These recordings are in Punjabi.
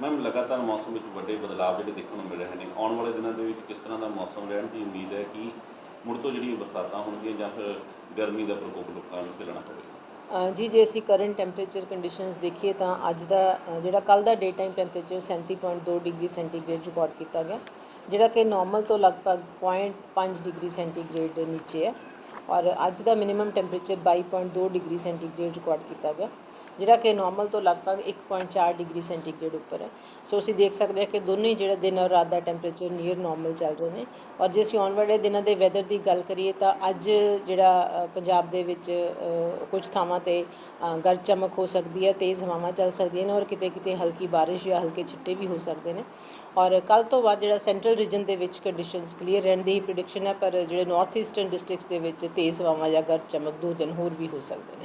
ਮੈਮ ਲਗਾਤਾਰ ਮੌਸਮ ਵਿੱਚ ਵੱਡੇ ਬਦਲਾਅ ਜਿਹੜੇ ਦੇਖਣ ਨੂੰ ਮਿਲ ਰਹੇ ਨੇ। ਆਉਣ ਵਾਲੇ ਦਿਨਾਂ ਦੇ ਵਿੱਚ ਕਿਸ ਤਰ੍ਹਾਂ ਦਾ ਮੌਸਮ ਰਹਿਣ ਦੀ ਉਮੀਦ ਹੈ ਕਿ ਮੁੜ ਤੋਂ ਜਿਹੜੀਆਂ ਬਰਸਾਤਾਂ ਹੋਣਗੀਆਂ ਜਾਂ ਫਿਰ ਗਰਮੀ ਦਾ ਪ੍ਰਕੋਪ ਲੋਕਾਂ ਨੂੰ ਝੱਲਣਾ ਪਵੇਗਾ? ਜੀ, ਜੇ ਅਸੀਂ ਕਰੰਟ ਟੈਂਪਰੇਚਰ ਕੰਡੀਸ਼ਨਸ ਦੇਖੀਏ ਤਾਂ ਅੱਜ ਦਾ ਜਿਹੜਾ ਕੱਲ ਦਾ day time temperature 37.2 degree centigrade record ਕੀਤਾ ਗਿਆ, ਜਿਹੜਾ ਕਿ ਨਾਰਮਲ ਤੋਂ ਲਗਭਗ 0.5 ਡਿਗਰੀ ਸੈਂਟੀਗ੍ਰੇਡ ਦੇ ਨੀਚੇ ਹੈ ਔਰ ਅੱਜ ਦਾ minimum temperature 22.2 degree centigrade record ਕੀਤਾ ਗਿਆ। ਜਿਹੜਾ ਕਿ ਨਾਰਮਲ ਤੋਂ ਲਗਭਗ 1.4 ਡਿਗਰੀ ਸੈਂਟੀਗ੍ਰੇਡ ਉੱਪਰ ਹੈ। ਸੋ ਅਸੀਂ ਦੇਖ ਸਕਦੇ ਹਾਂ ਕਿ ਦੋਨੇ ਹੀ ਜਿਹੜਾ ਦਿਨ ਔਰ ਰਾਤ ਦਾ ਟੈਂਪਰੇਚਰ ਨੀਅਰ ਨਾਰਮਲ ਚੱਲ ਰਹੇ ਨੇ। ਔਰ ਜੇ ਅਸੀਂ ਆਉਣ ਵਾਲੇ ਦਿਨਾਂ ਦੇ ਵੈਦਰ ਦੀ ਗੱਲ ਕਰੀਏ ਤਾਂ ਅੱਜ ਜਿਹੜਾ ਪੰਜਾਬ ਦੇ ਵਿੱਚ ਕੁਝ ਥਾਵਾਂ ਤੇ ਗਰਜ ਚਮਕ ਹੋ ਸਕਦੀ ਹੈ, ਤੇਜ਼ ਹਵਾਵਾਂ ਚੱਲ ਸਕਦੀਆਂ ਨੇ ਔਰ ਕਿਤੇ ਕਿਤੇ ਹਲਕੀ ਬਾਰਿਸ਼ ਜਾਂ ਹਲਕੇ ਛਿੱਟੇ ਵੀ ਹੋ ਸਕਦੇ ਨੇ। ਔਰ ਕੱਲ ਤੋਂ ਬਾਅਦ ਜਿਹੜਾ ਸੈਂਟਰਲ ਰੀਜਨ ਦੇ ਵਿੱਚ ਕੰਡੀਸ਼ਨਸ ਕਲੀਅਰ ਰਹਿਣ ਦੀ ਹੀ ਪ੍ਰੈਡਿਕਸ਼ਨ ਹੈ, ਪਰ ਜਿਹੜੇ ਨਾਰਥ ਈਸਟਰਨ ਡਿਸਟ੍ਰਿਕਟਸ ਦੇ ਵਿੱਚ ਤੇਜ਼ ਹਵਾਵਾਂ ਜਾਂ ਗਰਜ ਚਮਕ ਦੋ ਦਿਨ ਹੋਰ ਵੀ ਹੋ ਸਕਦੇ ਨੇ।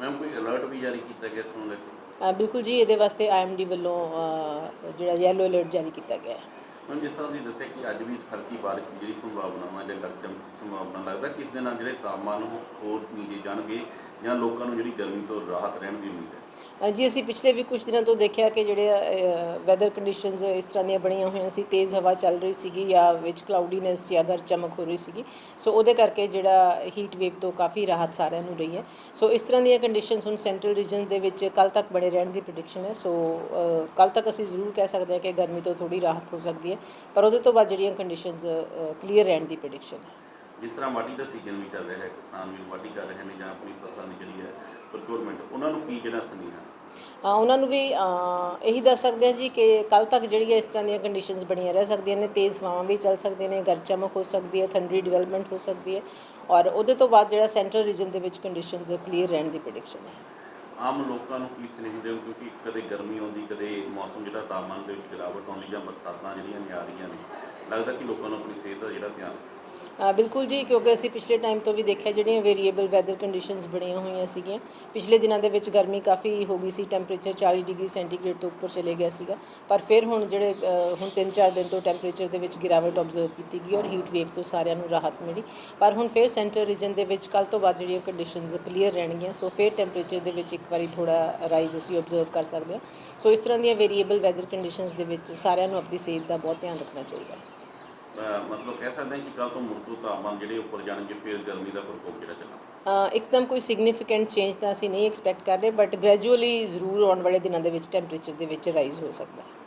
ਮੈਮ ਕੋਈ ਅਲਰਟ ਵੀ ਜਾਰੀ ਕੀਤਾ ਗਿਆ ਇਸ ਨੂੰ ਲੈ ਕੇ ਅ, ਬਿਲਕੁਲ ਜੀ ਇਹਦੇ ਵਾਸਤੇ ਆਈਐਮਡੀ ਵੱਲੋਂ ਅ, ਜਿਹੜਾ ਯੈਲੋ ਅਲਰਟ ਜਾਰੀ ਕੀਤਾ ਗਿਆ ਹੈ। ਮੈਮ ਜਿਸ ਤਰ੍ਹਾਂ ਤੁਸੀਂ ਦੱਸਿਆ ਕਿ ਅੱਜ ਵੀ ਹਲਕੀ ਬਾਰਿਸ਼ ਦੀ ਜਿਹੜੀ ਸੰਭਾਵਨਾ ਹੈ ਜਾਂ ਗਰਜਮ ਸੰਭਾਵਨਾ ਲੱਗਦਾ ਕਿ ਇਸ ਦੇ ਨਾਲ ਜਿਹੜੇ ਤਾਪਮਾਨ ਉਹ ਹੋਰ ਨੀਚੇ ਜਾਣਗੇ ਜਾਂ ਲੋਕਾਂ ਨੂੰ ਜਿਹੜੀ ਗਰਮੀ ਤੋਂ ਰਾਹਤ ਰਹਿਣ ਦੀ ਉਮੀਦ ਹੈ? ਜੀ ਅਸੀਂ ਪਿਛਲੇ ਵੀ ਕੁਝ ਦਿਨਾਂ ਤੋਂ ਦੇਖਿਆ ਕਿ ਜਿਹੜੇ ਵੈਦਰ ਕੰਡੀਸ਼ਨਸ ਇਸ ਤਰ੍ਹਾਂ ਦੀਆਂ ਬਣੀਆਂ ਹੋਈਆਂ ਸੀ, ਤੇਜ਼ ਹਵਾ ਚੱਲ ਰਹੀ ਸੀਗੀ ਜਾਂ ਵਿੱਚ ਕਲਾਉਡੀਨੈਸ ਜਾਂ ਗਰ ਚਮਕ ਹੋ ਰਹੀ ਸੀਗੀ। ਸੋ ਉਹਦੇ ਕਰਕੇ ਜਿਹੜਾ ਹੀਟ ਵੇਵ ਤੋਂ ਕਾਫੀ ਰਾਹਤ ਸਾਰਿਆਂ ਨੂੰ ਰਹੀ ਹੈ। ਸੋ ਇਸ ਤਰ੍ਹਾਂ ਦੀਆਂ ਕੰਡੀਸ਼ਨਸ ਹੁਣ ਸੈਂਟਰਲ ਰੀਜਨ ਦੇ ਵਿੱਚ ਕੱਲ ਤੱਕ ਬਣੇ ਰਹਿਣ ਦੀ ਪ੍ਰੈਡਿਕਸ਼ਨ ਹੈ। ਸੋ ਕੱਲ ਤੱਕ ਅਸੀਂ ਜ਼ਰੂਰ ਕਹਿ ਸਕਦੇ ਹਾਂ ਕਿ ਗਰਮੀ ਤੋਂ ਥੋੜੀ ਰਾਹਤ ਹੋ ਸਕਦੀ ਹੈ। ਪਰ ਉਹਦੇ ਤੋਂ ਬਾਅਦ ਜਿਹੜੀਆਂ ਕੰਡੀਸ਼ਨਸ ਕਲੀਅਰ ਰਹਿਣ ਦੀ ਪ੍ਰੈਡਿਕਸ਼ਨ ਹੈ। ਜਿਸ ਤਰ੍ਹਾਂ ਵਾਢੀ ਦਾ ਸੀਜ਼ਨ ਵੀ ਚੱਲ ਰਿਹਾ ਹੈ, ਕਿਸਾਨ ਵੀ ਵਾਢੀ ਕਰ ਰਹੇ ਨੇ ਜਾਂ ਆਪਣੀ ਫਸਲਾਂ ਦੀ ਜਿਹੜੀ ਹੈ ਪ੍ਰੋਕਿਉਰਮੈਂਟ ਉਹਨਾਂ ਨੂੰ ਕੀ ਜਿਹੜਾ ਸੁਨੇਹਾ? ਅ, ਉਹਨਾਂ ਨੂੰ ਵੀ ਇਹੀ ਦੱਸ ਸਕਦੇ ਹਾਂ ਜੀ ਕਿ ਕੱਲ ਤੱਕ ਜਿਹੜੀਆਂ ਇਸ ਤਰ੍ਹਾਂ ਦੀਆਂ ਕੰਡੀਸ਼ਨਸ ਬਣੀਆਂ ਰਹਿ ਸਕਦੀਆਂ ਨੇ ਤੇਜ਼ ਹਵਾਵਾਂ ਵੀ ਚੱਲ ਸਕਦੀਆਂ ਨੇ ਗਰਜ ਚਮਕ ਹੋ ਸਕਦੀ ਹੈ ਥੰਡਰੀ ਡਿਵੈਲਪਮੈਂਟ ਹੋ ਸਕਦੀ ਹੈ ਔਰ ਉਹਦੇ ਤੋਂ ਬਾਅਦ ਜਿਹੜਾ ਸੈਂਟਰਲ ਰੀਜਨ ਦੇ ਵਿੱਚ ਕੰਡੀਸ਼ਨਸ ਕਲੀਅਰ ਰਹਿਣ ਦੀ ਪ੍ਰੈਡਿਕਸ਼ਨ ਹੈ। ਆਮ ਲੋਕਾਂ ਨੂੰ ਕੀ ਸੁਨੇਹਾ ਦਿਓ? ਕਿਉਂਕਿ ਕਦੇ ਗਰਮੀ ਆਉਂਦੀ ਕਦੇ ਮੌਸਮ ਜਿਹੜਾ ਤਾਪਮਾਨ ਦੇ ਵਿੱਚ ਗਿਰਾਵਟ ਆਉਂਦੀ ਜਾਂ ਬਰਸਾਤਾਂ ਜਿਹੜੀਆਂ ਆ ਰਹੀਆਂ ਨੇ ਲੱਗਦਾ ਕਿ ਲੋਕਾਂ ਨੂੰ ਆਪਣੀ ਸਿਹਤ ਦਾ ਜਿਹੜਾ ਧਿਆਨ ਬਿਲਕੁਲ ਜੀ, ਕਿਉਂਕਿ ਅਸੀਂ ਪਿਛਲੇ ਟਾਈਮ ਤੋਂ ਵੀ ਦੇਖਿਆ ਜਿਹੜੀਆਂ ਵੇਰੀਏਬਲ ਵੈਦਰ ਕੰਡੀਸ਼ਨਸ ਬਣੀਆਂ ਹੋਈਆਂ ਸੀਗੀਆਂ। ਪਿਛਲੇ ਦਿਨਾਂ ਦੇ ਵਿੱਚ ਗਰਮੀ ਕਾਫੀ ਹੋ ਗਈ ਸੀ ਟੈਂਪਰੇਚਰ 40 ਡਿਗਰੀ ਸੈਂਟੀਗ੍ਰੇਡ ਤੋਂ ਉੱਪਰ ਚਲੇ ਗਿਆ ਸੀਗਾ। ਪਰ ਫਿਰ ਹੁਣ ਜਿਹੜੇ ਹੁਣ 3-4 ਦਿਨ ਤੋਂ ਟੈਂਪਰੇਚਰ ਦੇ ਵਿੱਚ ਗਿਰਾਵਟ ਆਬਜ਼ਰਵ ਕੀਤੀ ਗਈ ਔਰ ਹੀਟ ਵੇਵ ਤੋਂ ਸਾਰਿਆਂ ਨੂੰ ਰਾਹਤ ਮਿਲੀ। ਪਰ ਹੁਣ ਫਿਰ ਸੈਂਟਰ ਰੀਜਨ ਦੇ ਵਿੱਚ ਕੱਲ ਤੋਂ ਬਾਅਦ ਜਿਹੜੀਆਂ ਕੰਡੀਸ਼ਨਸ ਕਲੀਅਰ ਰਹਿਣਗੀਆਂ ਸੋ ਫਿਰ ਟੈਂਪਰੇਚਰ ਦੇ ਵਿੱਚ ਇੱਕ ਵਾਰੀ ਥੋੜਾ ਰਾਈਜ਼ ਅਸੀਂ ਆਬਜ਼ਰਵ ਕਰ ਸਕਦੇ ਹਾਂ। ਸੋ ਇਸ ਤਰ੍ਹਾਂ ਦੀਆਂ ਵੇਰੀਏਬਲ ਵੈਦਰ ਕੰਡੀਸ਼ਨਸ ਦੇ ਵਿੱਚ ਸਾਰਿਆਂ ਨੂੰ ਆਪਣੀ ਸਿਹਤ ਦਾ ਬਹੁਤ ਧਿਆਨ ਰੱਖਣਾ ਚਾਹੀਦਾ। ਹੈ ਮਤਲਬ ਕਹਿ ਸਕਦੇ ਹਾਂ ਕਿ ਕੱਲ ਤੋਂ ਮੁੜ ਤੋਂ ਤਾਪਮਾਨ ਜਿਹੜੇ ਉੱਪਰ ਜਾਣਗੇ ਫਿਰ ਗਰਮੀ ਦਾ ਪ੍ਰਕੋਪ ਜਿਹੜਾ ਚੱਲਣਾ। ਇੱਕਦਮ ਕੋਈ ਸਿਗਨੀਫੀਕੈਂਟ ਚੇਂਜ ਤਾਂ ਅਸੀਂ ਨਹੀਂ ਐਕਸਪੈਕਟ ਕਰ ਰਹੇ ਬਟ ਗ੍ਰੈਜੂਅਲੀ ਜ਼ਰੂਰ ਆਉਣ ਵਾਲੇ ਦਿਨਾਂ ਦੇ ਵਿੱਚ ਟੈਂਪਰੇਚਰ ਦੇ ਵਿੱਚ ਰਾਈਜ਼ ਹੋ ਸਕਦਾ ਹੈ।